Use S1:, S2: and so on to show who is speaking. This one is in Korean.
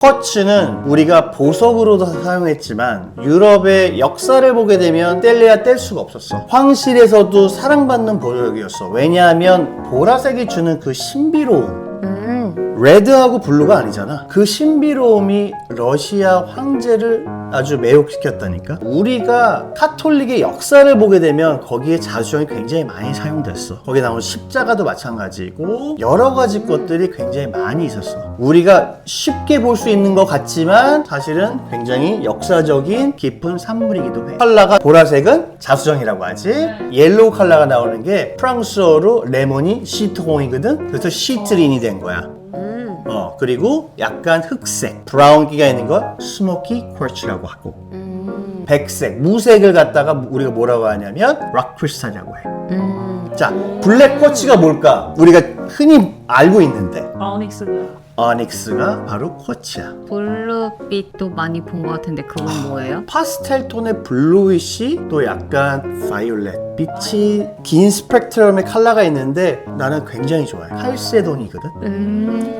S1: 쿼츠는 우리가 보석으로도 사용했지만 유럽의 역사를 보게 되면 뗄래야 뗄 수가 없었어. 황실에서도 사랑받는 보석이었어. 왜냐하면 보라색이 주는 그 신비로움.
S2: 음.
S1: 레드하고 블루가 아니잖아. 그 신비로움이 러시아 황제를 아주 매혹시켰다니까. 우리가 카톨릭의 역사를 보게 되면 거기에 자수정이 굉장히 많이 사용됐어. 거기에 나오는 십자가도 마찬가지고 여러 가지 것들이 굉장히 많이 있었어. 우리가 쉽게 볼 수 있는 것 같지만 사실은 굉장히 역사적인 깊은 산물이기도 해. 컬러가 보라색은 자수정이라고 하지. 옐로우 컬러가 나오는 게 프랑스어로 레몬이 시트홍이거든. 그래서 시트린이 된 거야.
S2: 음.
S1: 어, 그리고 약간 흑색, 브라운기가 있는 걸 스모키 쿼츠라고 하고,
S2: 음.
S1: 백색, 무색을 갖다가 우리가 뭐라고 하냐면 락 크리스탈이라고 해.
S2: 음.
S1: 자, 블랙 쿼츠가 뭘까? 우리가 흔히 알고 있는데
S3: 아오닉스가
S1: 어닉스가 바로 쿼츠야.
S2: 블루빛도 많이 본 것 같은데 그건 뭐예요?
S1: 파스텔 톤의 블루이시 또 약간 바이올렛 빛이 긴 스펙트럼의 컬러가 있는데 나는 굉장히 좋아해. 칼세돈이거든.
S2: 음.